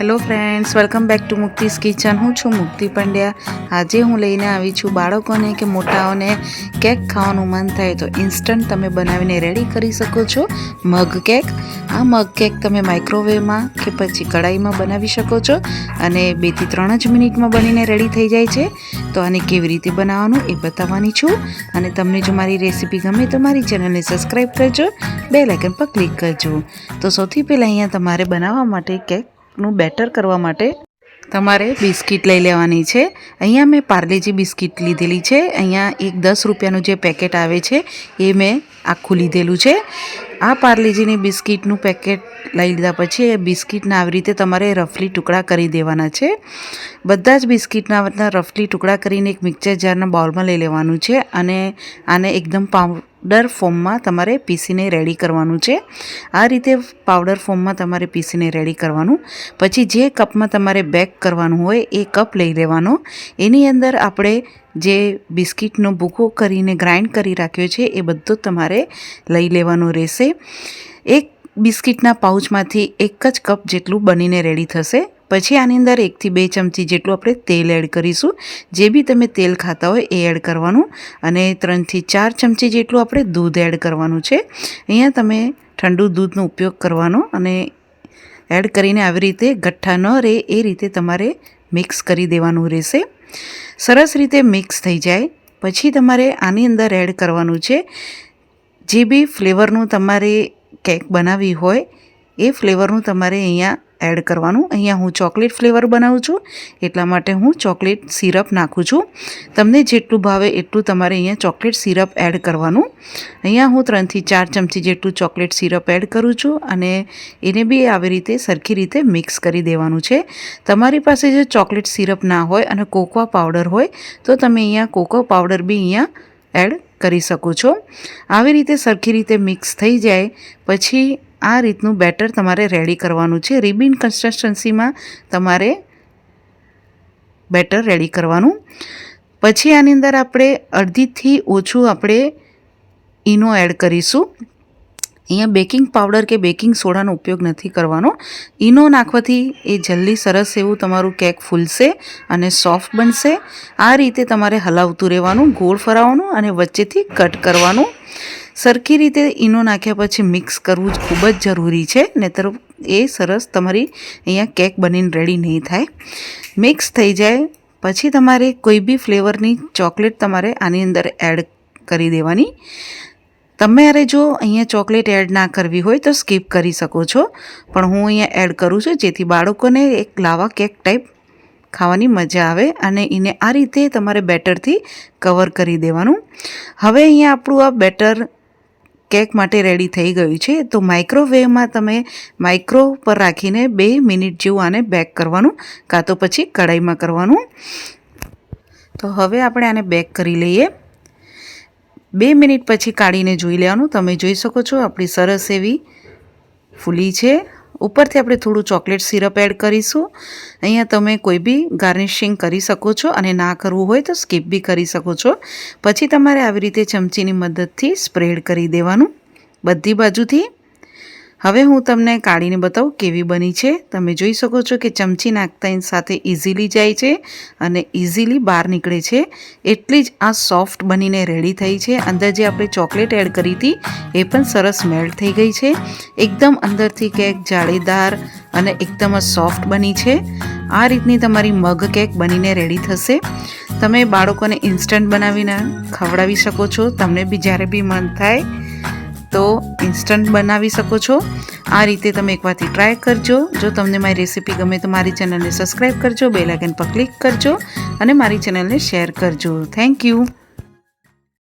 Hello friends, welcome back to Mukti's kitchen. હું છું મુક્તિ પંડ્યા. આજે હું લઈને આવી છું બાળકોને કે મોટાઓને કેક ખાવાનું મન થાય તો ઇન્સ્ટન્ટ તમે બનાવીને રેડી કરી શકો છો. Mug cake. આ મગ કેક તમે માઇક્રોવેવમાં કે પછી કઢાઈમાં બનાવી શકો છો અને બેથી ત્રણ જ મિનિટમાં બનીને રેડી થઈ જાય છે. તો આને કેવી રીતે બનાવવાનું એ બતાવવાની છું. અને તમને જો મારી રેસીપી ગમે તો મારી ચેનલને સબસ્ક્રાઈબ કરજો. બે લાઇકન પર ક્લિક કરજો. તો સૌથી પહેલાં અહીંયા તમારે બનાવવા માટે કેકનું બેટર કરવા માટે તમારે બિસ્કિટ લઈ લેવાની છે. અહીંયા મેં પાર્લેજી બિસ્કિટ લીધેલી છે. અહીંયા એક દસ રૂપિયાનું જે પેકેટ આવે છે, એ મેં આખું લીધેલું છે. આ પાર્લેજીની બિસ્કિટનું પેકેટ લઈ લીધા પછી એ બિસ્કિટના આવી રીતે તમારે રફલી ટુકડા કરી દેવાના છે. બધા જ બિસ્કિટના રફલી ટુકડા કરીને એક મિક્સર જારના બાઉલમાં લઈ લેવાનું છે અને આને એકદમ પાવડર ફોર્મમાં તમારે પીસીને રેડી કરવાનું છે. આ રીતે પાવડર ફોર્મમાં તમારે પીસીને રેડી કરવાનું. પછી જે કપમાં તમારે બેક કરવાનું હોય એ કપ લઈ લેવાનો. એની અંદર આપણે જે બિસ્કિટનો ભૂકો કરીને ગ્રાઇન્ડ કરી રાખ્યો છે એ બધો તમારે લઈ લેવાનો રહેશે. એક બિસ્કિટના પાઉચમાંથી એક જ કપ જેટલું બનીને રેડી થશે. પછી આની અંદર એકથી બે ચમચી જેટલું આપણે તેલ એડ કરીશું. જે બી તમે તેલ ખાતા હોય એ એડ કરવાનું અને ત્રણથી ચાર ચમચી જેટલું આપણે દૂધ એડ કરવાનું છે. અહીંયા તમે ઠંડુ દૂધનો ઉપયોગ કરવાનો અને એડ કરીને આવી રીતે ગઠ્ઠા ન રહે એ રીતે તમારે મિક્સ કરી દેવાનું રહેશે. સરસ રીતે મિક્સ થઈ જાય. પછી તમારે આની અંદર એડ કરવાનું છે. જે બી ફ્લેવરનું તમારે કેક બનાવવી હોય, એ ફ્લેવરનું તમારે અહીંયા એડ કરવાનું. અહીંયા હું ચોકલેટ ફ્લેવર બનાવું છું, એટલા માટે હું ચોકલેટ સિરપ નાખું છું. તમને જેટલું ભાવે એટલું તમારે અહીંયા ચોકલેટ સિરપ એડ કરવાનું. અહીંયા હું ત્રણથી ચાર ચમચી જેટલું ચોકલેટ સિરપ એડ કરું છું અને એને બી આવી રીતે સરખી રીતે મિક્સ કરી દેવાનું છે. તમારી પાસે જો ચોકલેટ સિરપ ના હોય અને કોકો પાવડર હોય, તો તમે અહીંયા કોકો પાવડર બી અહીંયા એડ કરી શકો છો. આવી રીતે સરખી રીતે મિક્સ થઈ જાય, પછી આ રીતનું બેટર તમારે રેડી કરવાનું છે. રિબિન કન્સિસ્ટન્સીમાં તમારે બેટર રેડી કરવાનું. પછી આની અંદર આપણે અડધીથી ઓછું આપણે ઈનો એડ કરીશું. અહીંયા બેકિંગ પાવડર કે બેકિંગ સોડાનો ઉપયોગ નથી કરવાનો. ઈનો નાખવાથી એ જલ્દી સરસ એવું તમારું કેક ફૂલશે અને સોફ્ટ બનશે. આ રીતે તમારે હલાવતું રહેવાનું, ગોળ ફરાવવાનું અને વચ્ચેથી કટ કરવાનું. સરખી રીતે ઈનો નાખ્યા પછી મિક્સ કરવું જ ખૂબ જ જરૂરી છે, નહીતર એ સરસ તમારી અહીંયા કેક બનીને રેડી નહીં થાય. મિક્સ થઈ જાય, પછી તમારે કોઈ બી ફ્લેવરની ચોકલેટ તમારે આની અંદર એડ કરી દેવાની. તમારે જો અહીંયા ચોકલેટ એડ ના કરવી હોય તો સ્કીપ કરી શકો છો, પણ હું અહીંયા એડ કરું છું જેથી બાળકોને એક લાવા કેક ટાઈપ ખાવાની મજા આવે અને એને આ રીતે તમારે બેટરથી કવર કરી દેવાનું. હવે અહીંયા આપણું આ બેટર કેક માટે રેડી થઈ ગયું છે. તો માઇક્રોવેવમાં તમે માઇક્રો પર રાખીને બે મિનિટ જેવું આને બેક કરવાનું કાં તો પછી કઢાઈમાં કરવાનું. તો હવે આપણે આને બેક કરી લઈએ. બે મિનિટ પછી કાઢીને જોઈ લેવાનું. તમે જોઈ શકો છો આપણી સરસ એવી ફૂલી છે. ઉપરથી આપણે થોડું ચોકલેટ સિરપ એડ કરીશું. અહીંયા તમે કોઈ બી ગાર્નિશિંગ કરી શકો છો અને ના કરવું હોય તો સ્કીપ બી કરી શકો છો. પછી તમારે આવી રીતે ચમચીની મદદથી સ્પ્રેડ કરી દેવાનું. બધી બાજુથી હવે હું તમને કાઢીને બતાવું કેવી બની છે. તમે જોઈ શકો છો કે ચમચી નાખતા સાથે ઇઝીલી જાય છે અને ઇઝીલી બહાર નીકળે છે. એટલી જ આ સોફ્ટ બનીને રેડી થઈ છે. અંદર જે આપણે ચોકલેટ એડ કરી હતી, એ પણ સરસ મેલ્ટ થઈ ગઈ છે. એકદમ અંદરથી કેક જાળીદાર અને એકદમ જ સોફ્ટ બની છે. આ રીતની તમારી મગ કેક બનીને રેડી થશે. તમે બાળકોને ઇન્સ્ટન્ટ બનાવીને ખવડાવી શકો છો. તમને બી જ્યારે બી મન થાય તો ઇન્સ્ટન્ટ બનાવી શકો છો. આ રીતે તમે એકવારથી ટ્રાય કરજો. જો તમને મારી રેસીપી ગમે તો મારી ચેનલને સબસ્ક્રાઈબ કરજો. બે લાઇકન પર ક્લિક કરજો અને મારી ચેનલને શેર કરજો. Thank you